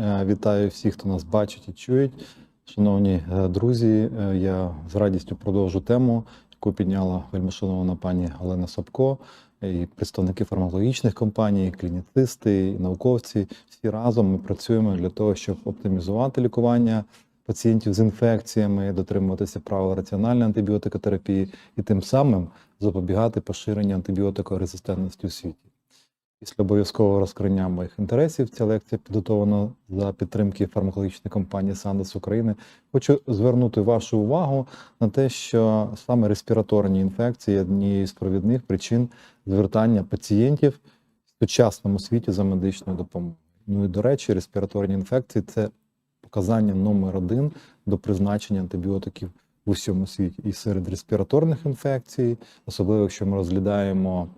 Е, Вітаю всіх, хто нас бачить і чують. Шановні е, друзі, е, я з радістю продовжу тему, яку підняла вельмишанована пані Олена Собко, і представники фармакологічних компаній, клініцисти, і науковці. Всі разом ми працюємо для того, щоб оптимізувати лікування пацієнтів з інфекціями, дотримуватися правил раціональної антибіотикотерапії і тим самим запобігати поширенню антибіотикорезистентності у світі. Після обов'язкового розкриття моїх інтересів ця лекція підготовлена за підтримки фармакологічної компанії Сандес України. Хочу звернути вашу увагу на те, що саме респіраторні інфекції є однією з провідних причин звертання пацієнтів в сучасному світі за медичною допомогою. Ну і до речі, респіраторні інфекції це показання номер один до призначення антибіотиків в усьому світі. І серед респіраторних інфекцій, особливо якщо ми розглядаємо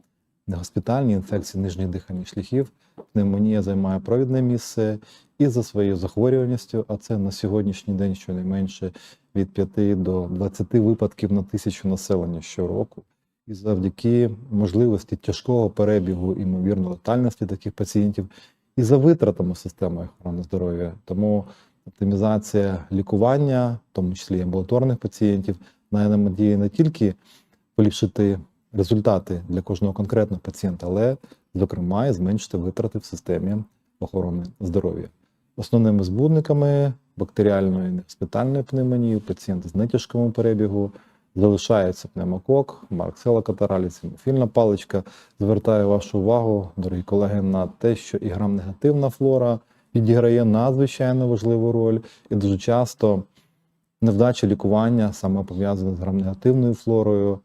негоспітальні інфекції нижніх дихальних шляхів. Пневмонія займає провідне місце і за своєю захворюваністю, а це на сьогоднішній день щонайменше від 5 до 20 випадків на тисячу населення щороку. І завдяки можливості тяжкого перебігу, імовірно, летальності таких пацієнтів, і за витратами системи охорони здоров'я. Тому оптимізація лікування, в тому числі амбулаторних пацієнтів, має надії не тільки поліпшити результати для кожного конкретного пацієнта, але, зокрема, і зменшити витрати в системі охорони здоров'я. Основними збудниками бактеріальної неспитальної пневмонії у пацієнта з нетяжкому перебігу залишається пневмокок, марксела катараліс, гемофільна паличка. Звертаю вашу увагу, дорогі колеги, на те, що і грам-негативна флора відіграє надзвичайно важливу роль, і дуже часто невдача лікування саме пов'язана з грам-негативною флорою,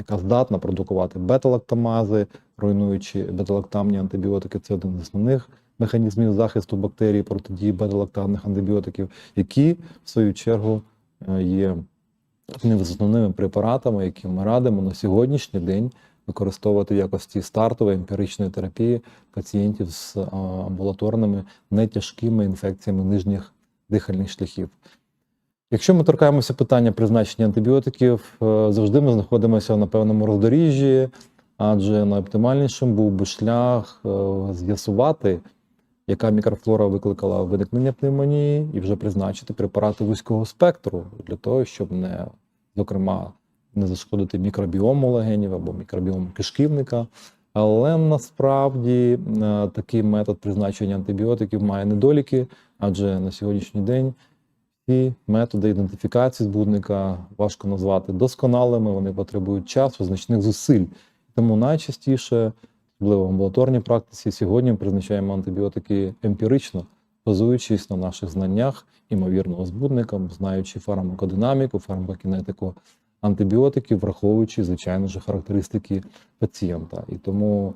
яка здатна продукувати бета-лактамази, руйнуючи бета-лактамні антибіотики. Це один з основних механізмів захисту бактерій протидії бета-лактамних антибіотиків, які в свою чергу е, є одним з основними препаратами, які ми радимо на сьогоднішній день використовувати в якості стартової емпіричної терапії пацієнтів з амбулаторними нетяжкими інфекціями нижніх дихальних шляхів. Якщо ми торкаємося питання призначення антибіотиків, е, завжди ми знаходимося на певному роздоріжжі, адже найоптимальнішим був би шлях е, з'ясувати, яка мікрофлора викликала виникнення пневмонії, і вже призначити препарати вузького спектру для того, щоб не, зокрема, не зашкодити мікробіому легенів або мікробіому кишківника. Але насправді е, такий метод призначення антибіотиків має недоліки, адже на сьогоднішній день ці методи ідентифікації збудника важко назвати досконалими, вони потребують часу, значних зусиль. Тому найчастіше, особливо в амбулаторній практиці, сьогодні ми призначаємо антибіотики емпірично, базуючись на наших знаннях імовірного збудника, знаючи фармакодинаміку, фармакокінетику антибіотиків, враховуючи, звичайно ж, характеристики пацієнта. І тому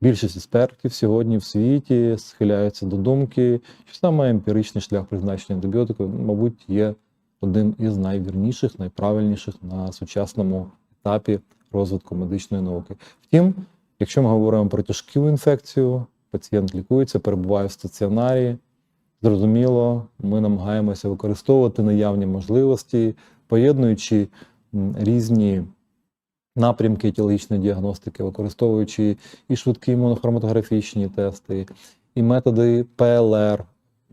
більшість експертів сьогодні в світі схиляються до думки, що саме емпіричний шлях призначення антибіотику, мабуть, є одним із найвірніших, найправильніших на сучасному етапі розвитку медичної науки. Втім, якщо ми говоримо про тяжку інфекцію, пацієнт лікується, перебуває в стаціонарі. Зрозуміло, ми намагаємося використовувати наявні можливості, поєднуючи різні напрямки етіологічної діагностики, використовуючи і швидкі імунохроматографічні тести, і методи ПЛР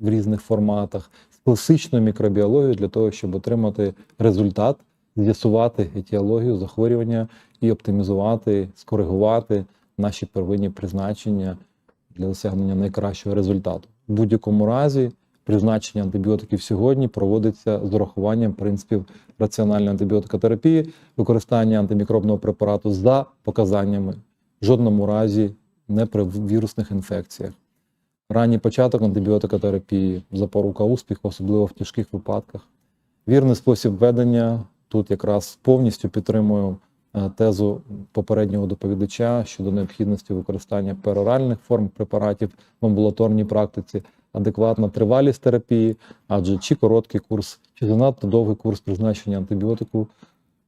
в різних форматах, з класичною мікробіологією для того, щоб отримати результат, з'ясувати етіологію захворювання і оптимізувати, скоригувати наші первинні призначення для досягнення найкращого результату. В будь-якому разі призначення антибіотиків сьогодні проводиться з урахуванням принципів раціональної антибіотикотерапії, використання антимікробного препарату за показаннями, в жодному разі не при вірусних інфекціях. Ранній початок антибіотикотерапії, запорука успіху, особливо в тяжких випадках. Вірний спосіб ведення тут якраз повністю підтримую е, тезу попереднього доповідача щодо необхідності використання пероральних форм препаратів в амбулаторній практиці, адекватна тривалість терапії, адже чи короткий курс, чи занадто довгий курс призначення антибіотику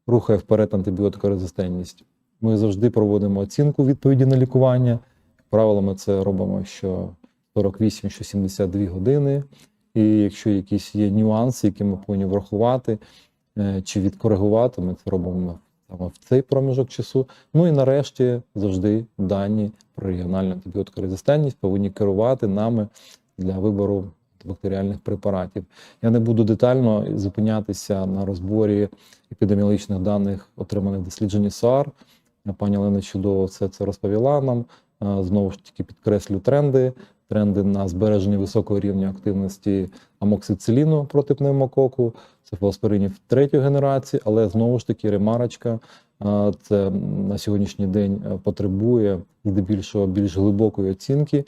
рухає вперед антибіотикорезистентність. Ми завжди проводимо оцінку відповіді на лікування. Правило, ми це робимо що 48 що 72 години. І якщо якісь є нюанси, які ми повинні врахувати е, чи відкоригувати, ми це робимо саме в цей проміжок часу. Ну і нарешті завжди дані про регіональну антибіотикорезистентність повинні керувати нами для вибору бактеріальних препаратів. Я не буду детально зупинятися на розборі епідеміологічних даних, отриманих в дослідженні САР. Пані Олена чудово все це розповіла нам. Е, Знову ж таки підкреслю тренди. Тренди на збереження високого рівня активності амоксициліну проти пневмококу, цефалоспоринів третьої генерації, але знову ж таки ремарочка. е, Це на сьогоднішній день е, потребує здебільшого більш глибокої оцінки.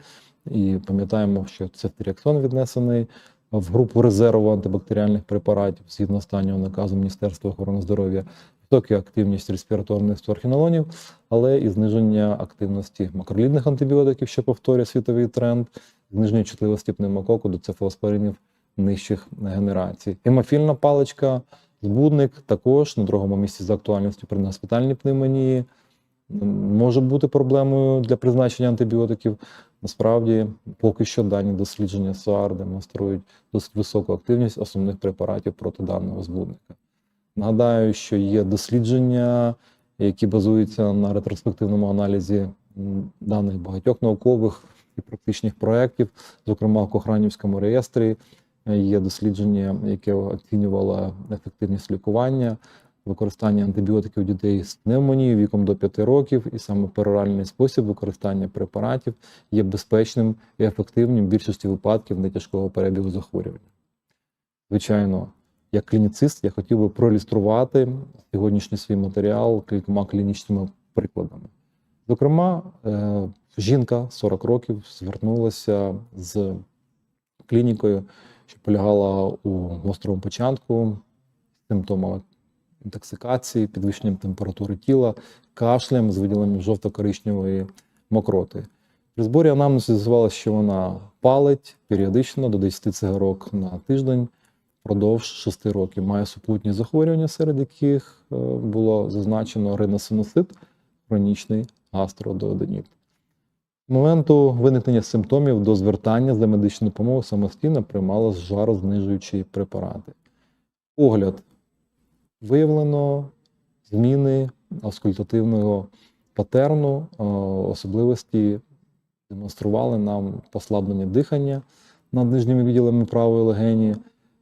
І пам'ятаємо, що цефтріаксон віднесений в групу резерву антибактеріальних препаратів згідно останнього наказу Міністерства охорони здоров'я, висока активність респіраторних фторхінолонів, але і зниження активності макролідних антибіотиків, що повторює світовий тренд, зниження чутливості пневмококу до цефалоспоринів нижчих генерацій. Гемофільна паличка, збудник також на другому місці за актуальністю при госпітальній пневмонії. Може бути проблемою для призначення антибіотиків. Насправді, поки що дані дослідження САР демонструють досить високу активність основних препаратів проти даного збудника. Нагадаю, що є дослідження, які базуються на ретроспективному аналізі даних багатьох наукових і практичних проєктів, зокрема в Кохранівському реєстрі. е, Є дослідження, яке оцінювало ефективність лікування, використання антибіотиків дітей з пневмонією віком до 5 років, і саме пероральний спосіб використання препаратів є безпечним і ефективним в більшості випадків нетяжкого перебігу захворювання. Звичайно, як клініцист, я хотів би проілюструвати сьогоднішній свій матеріал кількома клінічними прикладами. Зокрема, е, жінка 40 років звернулася з клінікою, що полягала у гострому початку, симптомами інтоксикації, підвищенням температури тіла, кашлем з виділенням жовто-коричневої мокроти. При зборі анамнезу з'ясувалося, що вона палить періодично до 10 цигарок на тиждень впродовж 6 років. Має супутні захворювання, серед яких е, було зазначено риносиносит, хронічний гастродооденит. З моменту виникнення симптомів до звертання за медичною допомогою самостійно приймала жарознижуючі препарати. Огляд виявлено зміни аускультативного патерну, е, особливості демонстрували нам послаблення дихання над нижніми відділами правої легені.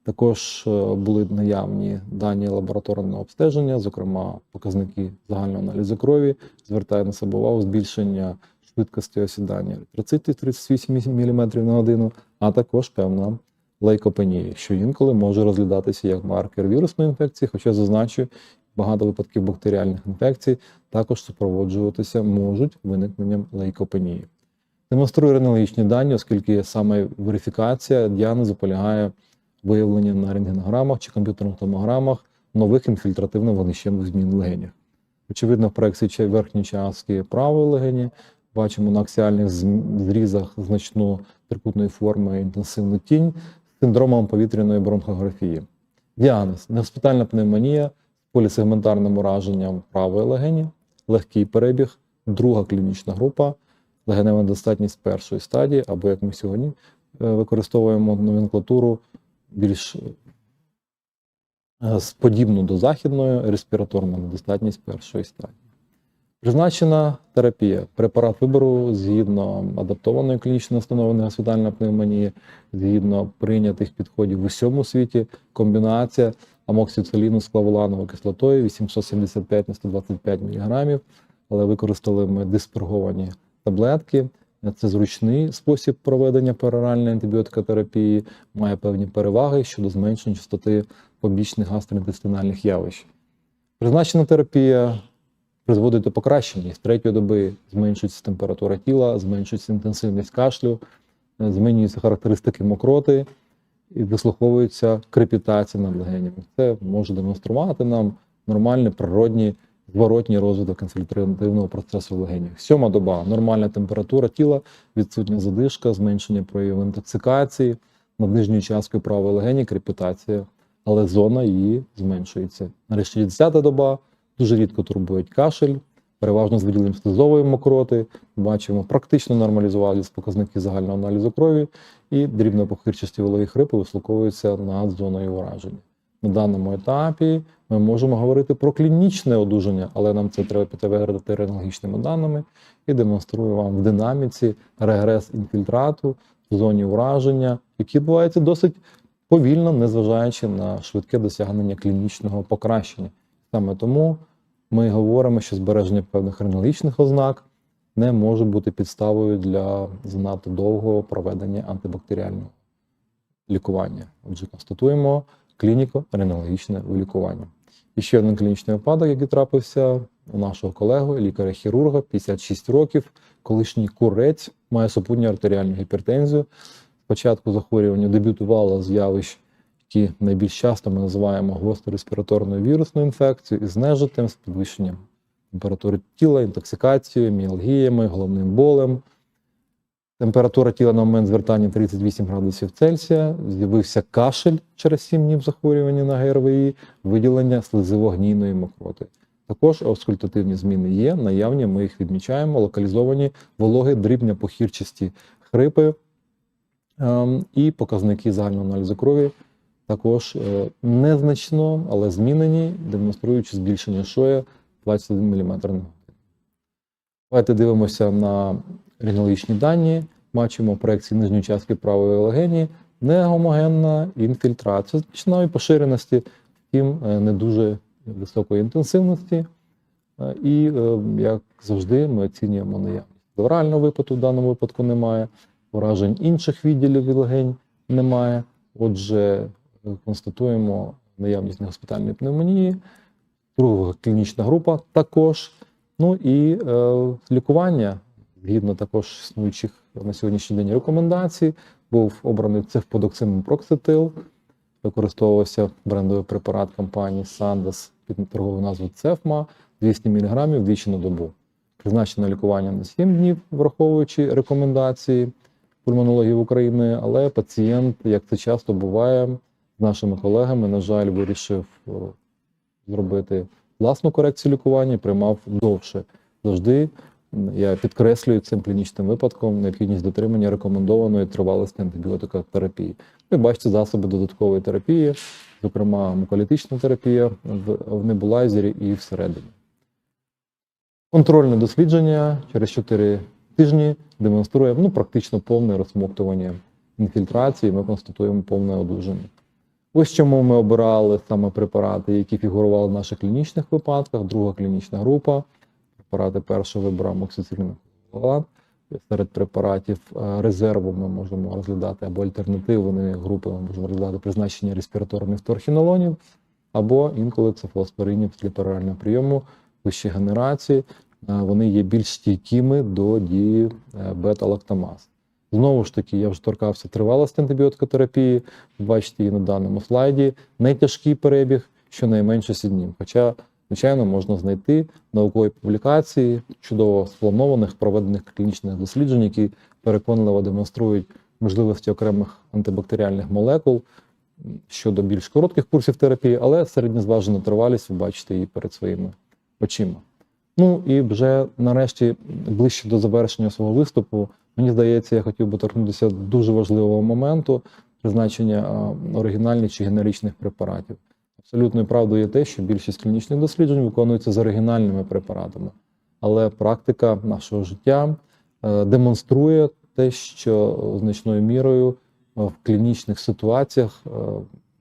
Також е, були наявні дані лабораторного обстеження, зокрема показники загального аналізу крові, звертає на себе увагу збільшення швидкості осідання еритроцитів 38 мм на годину, а також певна лейкопенія, що інколи може розглядатися як маркер вірусної інфекції, хоча зазначу, багато випадків бактеріальних інфекцій також супроводжуватися можуть виникненням лейкопенії. Демонструю рентгенологічні дані, оскільки саме верифікація діагнозу полягає виявленні на рентгенограмах чи комп'ютерних томограмах нових інфільтративно-вогнищемних змін в легенях. Очевидно, в проекції верхньої частки правої легені бачимо на аксіальних зрізах значну трикутної форми інтенсивну тінь синдромом повітряної бронхографії. Діагноз негоспітальна пневмонія з полісегментарним ураженням правої легені, легкий перебіг, друга клінічна група, легенева недостатність першої стадії, або як ми сьогодні е, використовуємо номенклатуру більш е, з- подібну до західної респіраторна недостатність першої стадії. Призначена терапія. Препарат вибору згідно адаптованої клінічно встановленої госпітальної пневмонії, згідно прийнятих підходів в усьому світі, комбінація амоксициліну з клавулановою кислотою 875 на 125 мг, але використали ми дисперговані таблетки. Це зручний спосіб проведення пероральної антибіотикотерапії, має певні переваги щодо зменшення частоти побічних гастроінтестинальних явищ. Призначена терапія призводить до покращення. З третьої доби зменшується температура тіла, зменшується інтенсивність кашлю, е, змінюються характеристики мокроти і вислуховується крепітація над легенями. Це може демонструвати нам нормальний природній зворотній розвиток інфільтративного процесу в легенях. Сьома доба нормальна температура тіла, відсутня задишка, зменшення прояву інтоксикації, над нижньою часткою правої легені крепітація, але зона її зменшується. Нарешті 10 доба дуже рідко турбують кашель, переважно з виділенням слизової мокроти. Бачимо, практично нормалізувалися показники загального аналізу крові, і дрібнопохирчасті вологі хрипи вислуковуються над зоною ураження. На даному етапі ми можемо говорити про клінічне одужання, але нам це треба підтвердити рентгенологічними даними і демонструю вам в динаміці регрес інфільтрату в зоні ураження, які відбуваються досить повільно, незважаючи на швидке досягнення клінічного покращення. Саме тому ми говоримо, що збереження певних ренологічних ознак не може бути підставою для занадто довгого проведення антибактеріального лікування. Отже, констатуємо клініко-ренологічне вилікування. І ще один клінічний випадок, який трапився у нашого колеги, лікаря-хірурга, 56 років, колишній курець, має супутню артеріальну гіпертензію. Спочатку захворювання дебютувало з явищ, які найбільш часто ми називаємо гостро-респіраторною вірусною інфекцією із нежитем, з підвищенням температури тіла, інтоксикацією, міалгіями, головним болем. Температура тіла на момент звертання 38 градусів Цельсія, з'явився кашель через 7 днів захворювання на ГРВІ, виділення слизово-гнійної мокроти. Також аускультативні зміни є, наявні, ми їх відмічаємо, локалізовані вологи, дрібня похірчасті хрипи ем, і показники загального аналізу крові також е, незначно, але змінені, демонструючи збільшення шоя 21 мм. Давайте дивимося на рентгенологічні дані. Бачимо проекції нижньої частки правої легені негомогенна інфільтрація значної поширеності, втім е, не дуже високої інтенсивності. Е, І, як завжди, ми оцінюємо наявність. Плеврального випадку в даному випадку немає, уражень інших відділів легень немає. Отже, констатуємо наявність негоспітальної пневмонії, друга клінічна група також. Ну і е, лікування, згідно також існуючих на сьогоднішній день рекомендацій, був обраний цифподоксимум проксетил, використовувався брендовий препарат компанії Sandoz під торговою назвою Цефма 200 мг двічі на добу. Призначено лікування на 7 днів, враховуючи рекомендації пульмонологів України, але пацієнт, як це часто буває, з нашими колегами, на жаль, вирішив зробити власну корекцію лікування приймав довше. Завжди я підкреслюю цим клінічним випадком необхідність дотримання рекомендованої тривалості антибіотикотерапії. Ви бачите засоби додаткової терапії, зокрема муколітична терапія в, в небулайзері і всередині. Контрольне дослідження через 4 тижні демонструє ну, практично повне розсмоктування інфільтрації. Ми констатуємо повне одужання. Ось чому ми обирали саме препарати, які фігурували в наших клінічних випадках. Друга клінічна група. Препарати першого вибору амоксицилін. Серед препаратів е, резерву ми можемо розглядати або альтернативної групи, ми можемо розглядати призначення респіраторних торхінолонів, або інколи цефалоспоринів для перорального прийому вищої генерації. Е, Вони є більш стійкими до дії е, бета-лактамаз. Знову ж таки, я вже торкався тривалості антибіотикотерапії. Бачите її на даному слайді. Найтяжкий перебіг щонайменше 7 днів. Хоча, звичайно, можна знайти наукові публікації чудово спланованих, проведених клінічних досліджень, які переконливо демонструють можливості окремих антибактеріальних молекул щодо більш коротких курсів терапії, але середньозважена тривалість, ви бачите її перед своїми очима. Ну і вже нарешті ближче до завершення свого виступу, мені здається, я хотів би торкнутися дуже важливого моменту призначення оригінальних чи генеричних препаратів. Абсолютною правдою є те, що більшість клінічних досліджень виконуються з оригінальними препаратами, але практика нашого життя е, демонструє те, що значною мірою е, в клінічних ситуаціях е,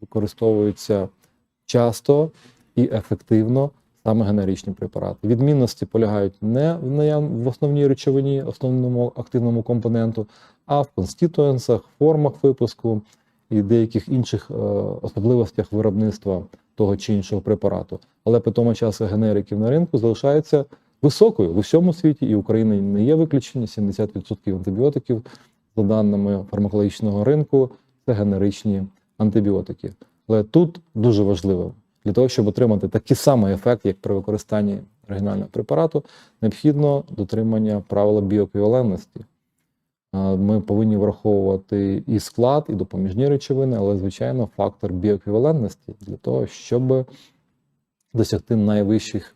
використовуються часто і ефективно саме генеричні препарати. Відмінності полягають не в в основній речовині, основному активному компоненту, а в конституенсах, формах випуску і деяких інших е, особливостях виробництва того чи іншого препарату. Але по тому часу генериків на ринку залишається високою в усьому світі, і Україна не є виключення. 70% антибіотиків, за даними фармакологічного ринку, це генеричні антибіотики. Але тут дуже важливо для того, щоб отримати такий самий ефект, як при використанні оригінального препарату, необхідно дотримання правила біоеквівалентності. Ми повинні враховувати і склад, і допоміжні речовини, але, звичайно, фактор біоеквівалентності для того, щоб досягти найвищих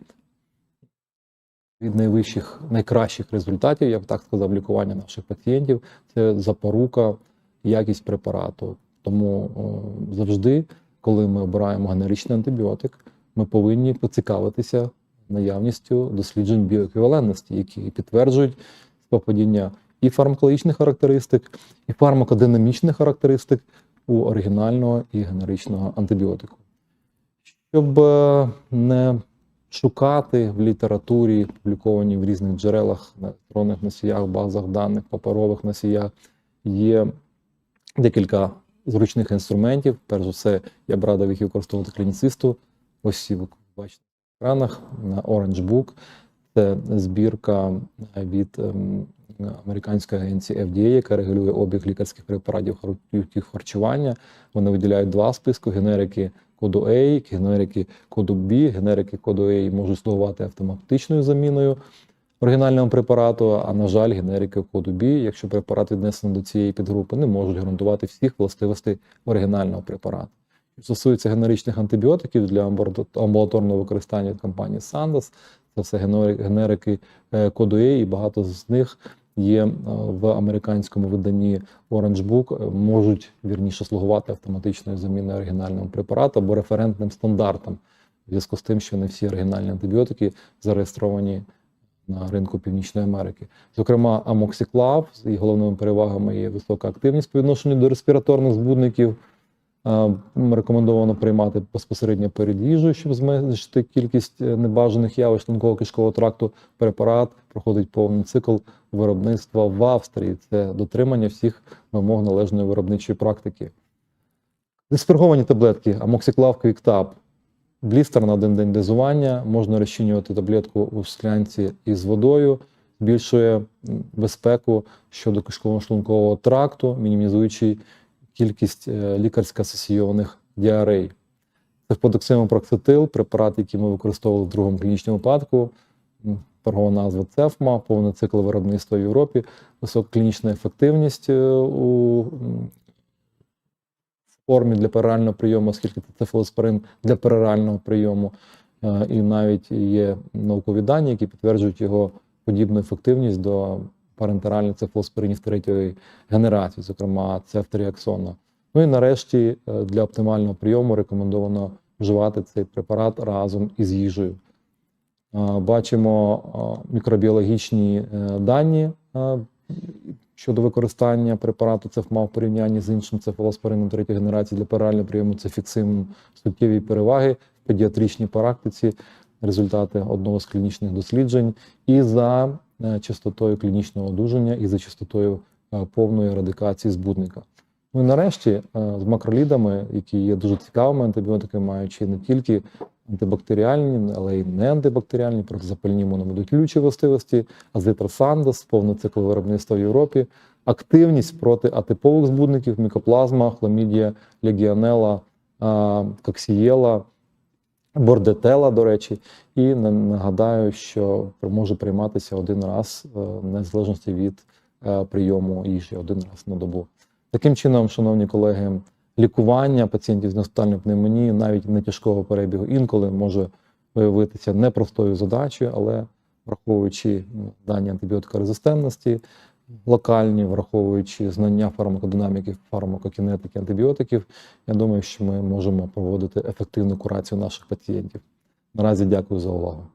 від найвищих, найкращих результатів, я б так сказав, лікування наших пацієнтів це запорука, якість препарату. Тому завжди, коли ми обираємо генеричний антибіотик, ми повинні поцікавитися наявністю досліджень біоеквівалентності, які підтверджують співпадіння і фармакологічних характеристик, і фармакодинамічних характеристик у оригінального і генеричного антибіотику. Щоб е, не шукати в літературі, публікованій в різних джерелах, на електронних носіях, базах даних, паперових носіях, є декілька зручних інструментів. Перш за все, я б радив їх використовувати клініцисту. Ось ви бачите на екранах на Orange Book. Це збірка від ем, американської агенції FDA, яка регулює обіг лікарських препаратів харчування. Вони виділяють два списки: генерики коду A, генерики коду B. Генерики коду A можуть слугувати автоматичною заміною оригінального препарату. А на жаль, генерики коду B, якщо препарат віднесений до цієї підгрупи, не можуть гарантувати всіх властивостей оригінального препарату. Що стосується генеричних антибіотиків для амбулаторного використання від компанії Sandoz, це все генерики е, коду A, і багато з них є е, в американському виданні Orange Book, е, можуть вірніше слугувати автоматичною заміною оригінального препарату або референтним стандартом, в зв'язку з тим, що не всі оригінальні антибіотики зареєстровані на ринку Північної Америки. Зокрема, амоксиклав з головними перевагами є висока активність по відношенню до респіраторних збудників. Рекомендовано приймати безпосередньо перед їжею, щоб зменшити кількість е, небажаних явищ тонкого кишкового тракту. Препарат проходить повний цикл виробництва в Австрії. Це дотримання всіх вимог належної виробничої практики. Дисперговані таблетки Амоксиклав Квіктап. Блістер на один день дозування. Можна розчинювати таблетку у склянці із водою, збільшує безпеку щодо кишково-шлункового тракту, мінімізуючи кількість е, лікарсько асоційованих діарей. Цефподоксимопроксетил, препарат, який ми використовували в другому клінічному випадку. Торгова назва ЦЕФМА, повний цикл виробництва в Європі, висока клінічна ефективність е, у формі для перорального прийому, оскільки це цефалоспорин для перорального прийому. Е, І навіть є наукові дані, які підтверджують його подібну ефективність до парентеральних цефалоспоринів третьої генерації, зокрема цефтріаксона. Ну і нарешті е, для оптимального прийому рекомендовано вживати цей препарат разом із їжею. Е, Бачимо мікробіологічні дані щодо використання препарату цефма в порівнянні з іншим цефалоспорином третьої генерації для перорального прийому цефіксимом суттєві переваги в педіатричній практиці, результати одного з клінічних досліджень, і за е, частотою клінічного одужання, і за частотою е, повної ерадикації збудника. Ну і нарешті е, з макролідами, які є дуже цікавими антибіотиками, маючи не тільки антибактеріальні, але й не антибактеріальні, протизапальні імуномодулюючі властивості, азитросандос, повний цикл виробництва в Європі, активність проти атипових збудників, мікоплазма, хламідія, легіонела, коксієла, бордетела, до речі, і на- нагадаю, що може прийматися один раз е, в незалежності від е, прийому їжі один раз на добу. Таким чином, шановні колеги, лікування пацієнтів з неспитальною пневмонією, навіть не тяжкого перебігу, інколи може виявитися непростою задачею, але враховуючи дані антибіотикорезистентності, локальні, враховуючи знання фармакодинаміки, фармакокінетики антибіотиків, я думаю, що ми можемо проводити ефективну курацію наших пацієнтів. Наразі дякую за увагу.